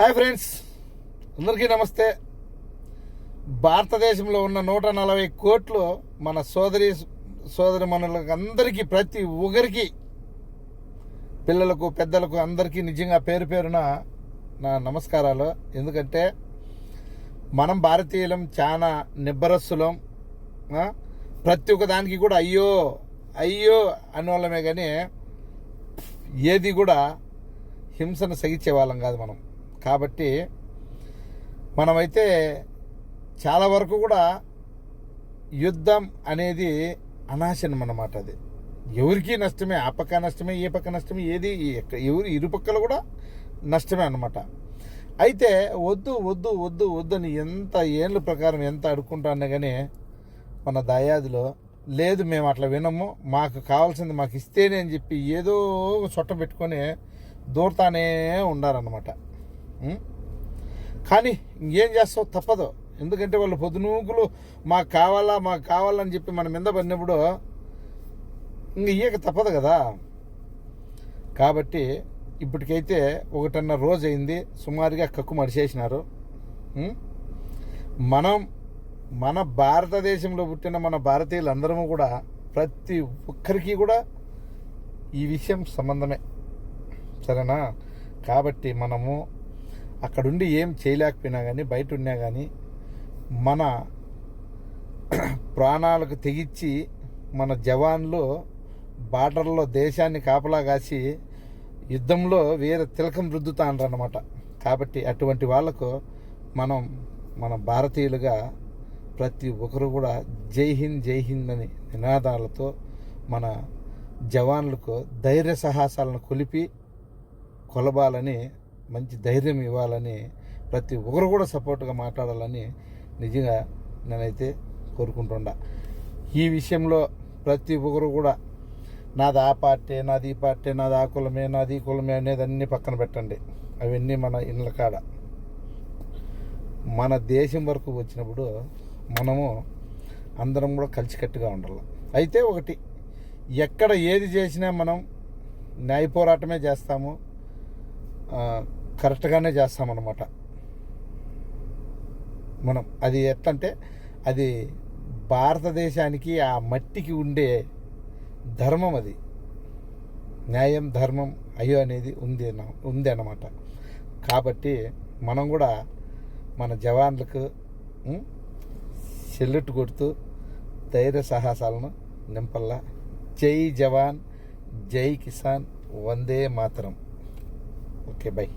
Hi friends. అందరికీ నమస్తే. భారతదేశంలో ఉన్న నూట నలభై కోట్లు మన సోదరి సోదరి మనులకు అందరికీ ప్రతి ఒక్కరికి పిల్లలకు పెద్దలకు అందరికీ నిజంగా పేరు పేరున నా నమస్కారాలు. ఎందుకంటే మనం భారతీయులం చాలా నిబ్బరస్సులం ప్రతి ఒక్క దానికి కూడా అయ్యో అయ్యో అనేవాళ్ళమే కానీ ఏది కూడా హింసను సహించే వాళ్ళం కాదు మనం. కాబట్టి మనమైతే చాలా వరకు కూడా యుద్ధం అనేది అనాశనం అన్నమాట అది. ఎవరికి నష్టమే ఆ పక్క నష్టమే ఈ పక్క నష్టమే ఏది ఎక్క- ఎవరు ఇరు కూడా నష్టమే అన్నమాట. అయితే వద్దు వద్దు వద్దు వద్దు అని ఎంత ఏళ్ళ ప్రకారం ఎంత అడుక్కుంటానే కానీ మన దయాదిలో లేదు మేము అట్లా వినము మాకు కావాల్సింది మాకు ఇస్తేనే అని చెప్పి ఏదో ఒక చొట్ట పెట్టుకొని దూరతానే ఉండాలన్నమాట. కానీ ఇంకేం చేస్తావు? తప్పదు. ఎందుకంటే వాళ్ళు పొద్దునూకులు మాకు కావాలా మాకు కావాలని చెప్పి మన మీద పడినప్పుడు ఇంక ఇయ్యక తప్పదు కదా. కాబట్టి ఇప్పటికైతే ఒకటన్నర రోజు అయింది. సుమారుగా కక్కు మడిచేసినారు. మనం మన భారతదేశంలో పుట్టిన మన భారతీయులందరము కూడా ప్రతి ఒక్కరికి కూడా ఈ విషయం సంబంధమే. సరేనా? కాబట్టి మనము అక్కడుండి ఏం చేయలేకపోయినా కానీ బయట ఉన్నా కానీ మన ప్రాణాలకు తెగించి మన జవాన్లు బార్డర్లో దేశాన్ని కాపలా కాసి యుద్ధంలో వేరే తిలకం రుద్దుతాండ్రు అనమాట కాబట్టి అటువంటి వాళ్ళకు మనం మన భారతీయులుగా ప్రతి ఒక్కరు కూడా జై హింద్ జై హింద్ అని నినాదాలతో మన జవాన్లకు ధైర్య సాహసాలను కొలిపి కొలబాలని మంచి ధైర్యం ఇవ్వాలని ప్రతి ఒక్కరు కూడా సపోర్ట్గా మాట్లాడాలని నిజంగా నేనైతే కోరుకుంటుండా. ఈ విషయంలో ప్రతి ఒక్కరు కూడా నాది ఆ పార్టీ నాది ఈ పార్టీ నాది ఆ కులమే నాది ఈ కులమే అనేది అన్ని పక్కన పెట్టండి. అవన్నీ మన ఇండ్ల కాడ. మన దేశం వరకు వచ్చినప్పుడు మనము అందరం కూడా కలిసికట్టుగా ఉండాలి. అయితే ఒకటి ఎక్కడ ఏది చేసినా మనం న్యాయ పోరాటమే చేస్తాము. కరెక్ట్గానే చేస్తామన్నమాట. మనం అది ఎట్లంటే అది భారతదేశానికి ఆ మట్టికి ఉండే ధర్మం అది. న్యాయం ధర్మం అయ్యో అనేది ఉంది ఉంది అన్నమాట. కాబట్టి మనం కూడా మన జవాన్లకు ఉం, సెల్యూట్ కొడుతూ ధైర్య సాహసాలను నింపల్లా. జై జవాన్ జై కిసాన్ వందే మాతరం. Okay bye.